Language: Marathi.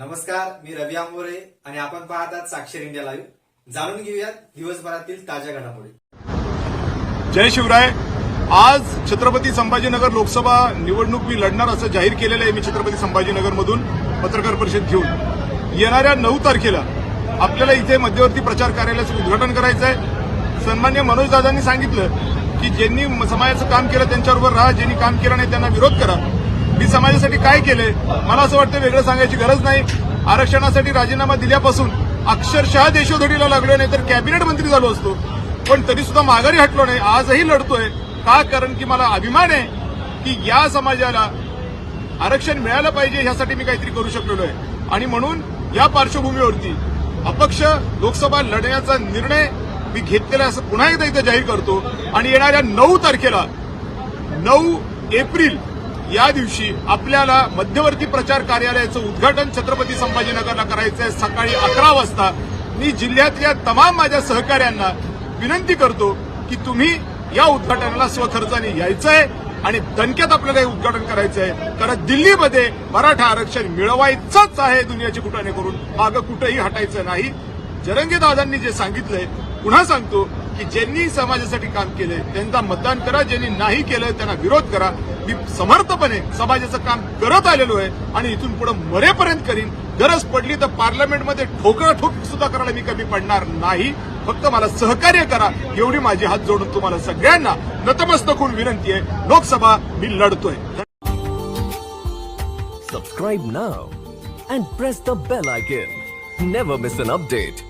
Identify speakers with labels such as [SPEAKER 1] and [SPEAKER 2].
[SPEAKER 1] नमस्कार मी रवी आंबोरे आणि आपण पाहतात साक्षर इंडिया लाईव्ह. जाणून घेऊयात दिवसभरातील ताज्या घडामोडी.
[SPEAKER 2] जय शिवराय. आज छत्रपती संभाजीनगर लोकसभा निवडणूक मी लढणार असं जाहीर केलेलं आहे मी छत्रपती संभाजीनगरमधून पत्रकार परिषद घेऊन. येणाऱ्या नऊ तारखेला आपल्याला इथे मध्यवर्ती प्रचार कार्यालयाचं उद्घाटन करायचं आहे. सन्मान्य मनोजदादांनी सांगितलं की ज्यांनी समाजाचं काम केलं त्यांच्याबरोबर राहा ज्यांनी काम केलं नाही त्यांना विरोध करा. मी समाजासाठी काय केलंय मला असं वाटतं वेगळं सांगायची गरज नाही. आरक्षणासाठी राजीनामा दिल्यापासून अक्षरशः देशोधडीला लागलो नाही तर कॅबिनेट मंत्री झालो असतो. पण तरी सुद्धा माघारी हटलो नाही. आजही लढतोय. का? कारण की मला अभिमान आहे की या समाजाला आरक्षण मिळालं पाहिजे ह्यासाठी मी काहीतरी करू शकलेलो आहे. आणि म्हणून या पार्श्वभूमीवरती अपक्ष लोकसभा लढण्याचा निर्णय मी घेतलेला असं पुन्हा एकदा इथं जाहीर करतो. आणि येणाऱ्या नऊ तारखेला नऊ एप्रिल या दिवशी आपल्याला मध्यवर्ती प्रचार कार्यालयाचं उद्घाटन छत्रपती संभाजीनगरला करायचं आहे सकाळी अकरा वाजता. मी जिल्ह्यातल्या तमाम माझ्या सहकाऱ्यांना विनंती करतो की तुम्ही या उद्घाटनाला स्वखर्चाने यायचं आहे आणि दणक्यात आपल्याला हे उद्घाटन करायचं आहे कारण दिल्लीमध्ये मराठा आरक्षण मिळवायचंच आहे दुनियाची कुठाने करून. मागं कुठंही हटायचं नाही. जरंगे दादांनी जे सांगितलंय पुन्हा सांगतो की ज्यांनी समाजासाठी काम केलंय त्यांना मतदान करा ज्यांनी नाही केलं त्यांना विरोध करा. मी समर्थपणे समाजाचं काम करत आलेलो आहे आणि इथून पुढे मरेपर्यंत करीन. गरज पडली तर पार्लमेंटमध्ये ठोकराठोक सुद्धा करायला मी कमी पडणार नाही. फक्त मला सहकार्य करा. एवढी माझी हात जोडून तुम्हाला सगळ्यांना नतमस्तक होऊन विनंती आहे. लोकसभा मी लढतोय.
[SPEAKER 3] Subscribe now and press the bell icon never miss an update